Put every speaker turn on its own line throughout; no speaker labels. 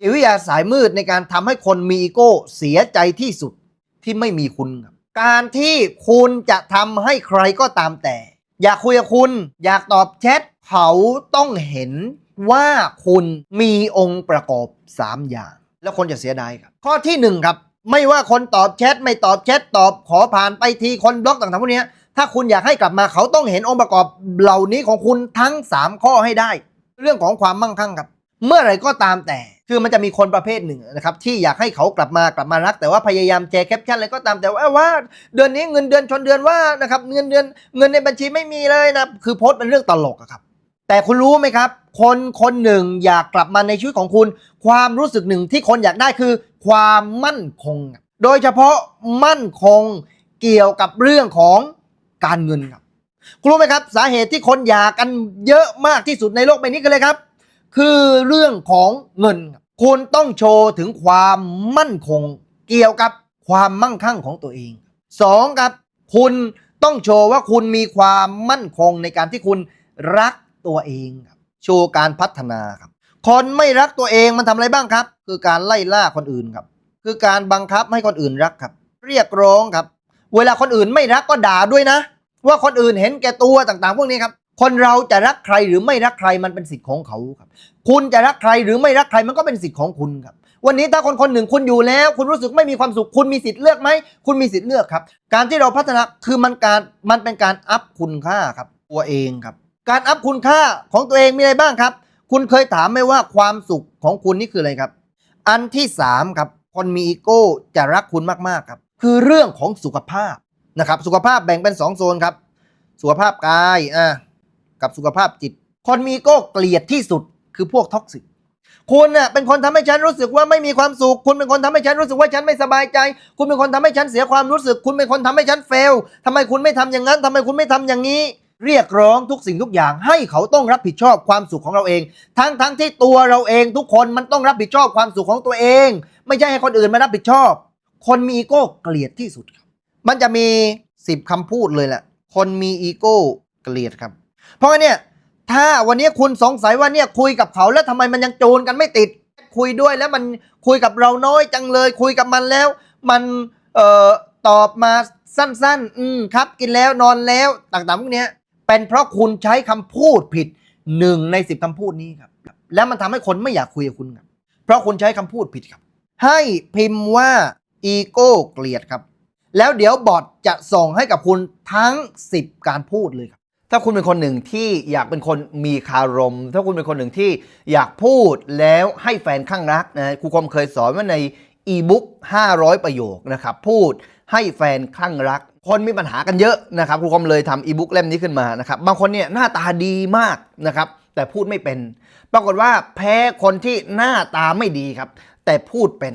จิตวิทยาสายมืดในการทำให้คนมีอีโก้เสียใจที่สุดที่ไม่มีคุณครับการที่คุณจะทำให้ใครก็ตามแต่ อยากคุยกับคุณ อยากตอบแชทเขาต้องเห็นว่าคุณมีองค์ประกอบ 3 อย่าง แล้วคนจะเสียดายครับ ข้อทีหนึ่1ครับไม่ว่าคนตอบแชทไม่ตอบแชทตอบขอผ่านไปทีคนบล็อกต่างๆพวกนี้ถ้าคุณอยากให้กลับมาเขาต้องเห็นองค์ประกอบเหล่านี้ของคุณทั้ง 3 ข้อให้ได้ เรื่องของความมั่งคั่งครับ เมื่อไรก็ตามแต่ คือมันจะมีคนประเภทหนึ่งนะครับที่อยากให้เขากลับมากลับมารัก แต่ว่าพยายามแชร์แคปชั่นอะไรก็ตามแต่ว่าว่า เดือนนี้เงินเดือนชนเดือนว่านะครับเงินเดือนเงินในบัญชีไม่มีเลยนะคือโพสต์เป็นเรื่องตลกอะครับ แต่คุณรู้ไหมครับ คนคนหนึ่งอยากกลับมาในชีวิตของคุณ ความรู้สึกหนึ่งที่คนอยากได้คือ ความมั่นคง โดยเฉพาะมั่นคงเกี่ยวกับเรื่องของการเงินครับคุณรู้ไหมครับ สาเหตุที่คนอยากกันเยอะมากที่สุดในโลกใบนี้กันเลยครับ คือเรื่องของเงิน คุณต้องโชว์ถึงความมั่นคง เกี่ยวกับความมั่งคั่งของตัวเองสองครับ คุณต้องโชว์ว่าคุณมีความมั่นคงในการที่คุณรักตัวเองครับโชว์การพัฒนาครับ คนไม่รักตัวเองมันทำอะไรบ้างครับ คือการไล่ล่าคนอื่นครับ คือการบังคับให้คนอื่นรักครับ เรียกร้องครับ เวลาคนอื่นไม่รักก็ด่าด้วยนะ ว่าคนอื่นเห็นแก่ตัวต่างๆ พวกนี้ครับ คนเราจะรักใครหรือไม่รักใครมันเป็นสิทธิ์ของเขาครับ คุณจะรักใครหรือไม่รักใครมันก็เป็นสิทธิ์ของคุณครับ วันนี้ถ้าคนคนหนึ่งคุณอยู่แล้ว คุณรู้สึกไม่มีความสุขคุณมีสิทธิ์เลือกไหมคุณมีสิทธิ์เลือกครับ การที่เราพัฒนาคือมันการมันเป็นการอัพคุณค่าครับ ตัวเองครับ การอัพคุณค่าของตัวเองมีอะไรบ้างครับ คุณเคยถามไหมว่าความสุขของคุณนี่คืออะไรครับ อันที่สามครับคนมีอีโก้จะรักคุณมากๆครับ คือเรื่องของสุขภาพนะครับ สุขภาพแบ่งเป็นสองโซนครับ สุขภาพกายอะ กับสุขภาพจิต คนมีอีโก้เกลียดที่สุดคือพวกท็อกซิกคุณเน่ะเป็นคนทำให้ฉันรู้สึกว่าไม่มีความสุข คุณเป็นคนทำให้ฉันรู้สึกว่าฉันไม่สบายใจ คุณเป็นคนทำให้ฉันเสียความรู้สึก คุณเป็นคนทำให้ฉันเฟลทำไมคุณไม่ทำอย่างนั้นทำไมคุณไม่ทำอย่างนี้ เรียกร้องทุกสิ่งทุกอย่าง ให้เขาต้องรับผิดชอบความสุขของเราเอง ทั้งทั้งที่ตัวเราเองทุกคนมันต้องรับผิดชอบความสุขของตัวเอง ไม่ใช่ให้คนอื่นมารับผิดชอบ คนมีอีโก้เกลียดที่สุดครับ มันจะมีสิบคำพูดเลยแหละ คนมีอีโก้เกลียดครับ เพราะงั้นเนี่ยถ้าวันนี้คุณสงสัยว่าเนี่ยคุยกับเขาแล้วทำไมมันยังจูนกันไม่ติด คุยด้วยแล้วมันคุยกับเราน้อยจังเลย คุยกับมันแล้ว มันเอ่อตอบมาสั้น ๆ อืมครับ กินแล้วนอนแล้วต่างๆพวกเนี้ยเป็นเพราะคุณใช้คำพูดผิดหนึ่งในสิบคำพูดนี้ครับ แล้วมันทำให้คนไม่อยากคุยกับคุณครับเพราะคุณใช้คำพูดผิดครับ ให้พิมพ์ว่าอีโก้เกลียดครับ แล้วเดี๋ยวบอทจะส่งให้กับคุณทั้ง 10 การพูดเลยครับ ถ้าคุณเป็นคนหนึ่งที่อยากเป็นคนมีคารม ถ้าคุณเป็นคนหนึ่งที่อยากพูดแล้วให้แฟนข้างรักนะครูคมเคยสอนว่าในอีบุ๊ก500 ประโยคนะครับพูดให้แฟนข้างรัก คนมีปัญหากันเยอะนะครับครูคมเลยทำอีบุ๊กเล่มนี้ขึ้นมานะครับบางคนเนี่ยหน้าตาดีมากนะครับแต่พูดไม่เป็น ปรากฏว่าแพ้คนที่หน้าตาไม่ดีครับ แต่พูดเป็น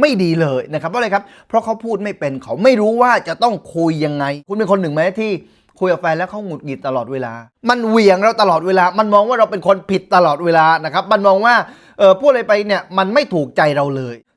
ไม่ดีเลยนะครับเพราะอะไรครับ เพราะเขาพูดไม่เป็นเขาไม่รู้ว่าจะต้องคุยยังไง คุณเป็นคนหนึ่งไหมที่คุยกับแฟนแล้วเขาหงุดหงิดตลอดเวลา มันเหวี่ยงเราตลอดเวลา มันมองว่าเราเป็นคนผิดตลอดเวลานะครับ มันมองว่าเออพูดอะไรไปเนี่ยมันไม่ถูกใจเราเลย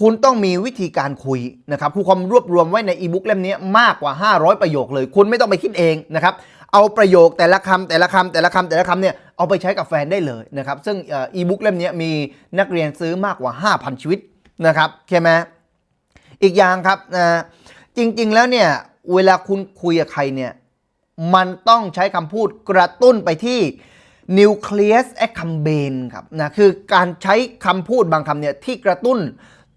คุณต้องมีวิธีการคุยนะครับครูคอมรวบรวมไว้ในอีบุ๊กเล่มนี้มากกว่า 500 ประโยคเลย คุณไม่ต้องไปคิดเองนะครับเอาประโยคแต่ละคำแต่ละคำแต่ละคำแต่ละคำเนี่ยเอาไปใช้กับแฟนได้เลยนะครับซึ่งอีบุ๊กเล่มนี้มีนักเรียนซื้อมากกว่า 5,000 ชีวิตนะครับใช่ไหมอีกอย่างครับนะจริงๆแล้วเนี่ยเวลาคุณคุยกับใครเนี่ยมันต้องใช้คำพูดกระตุ้นไปที่ nucleus accumbens ครับนะคือการใช้คำพูดบางคำเนี่ยที่กระตุ้น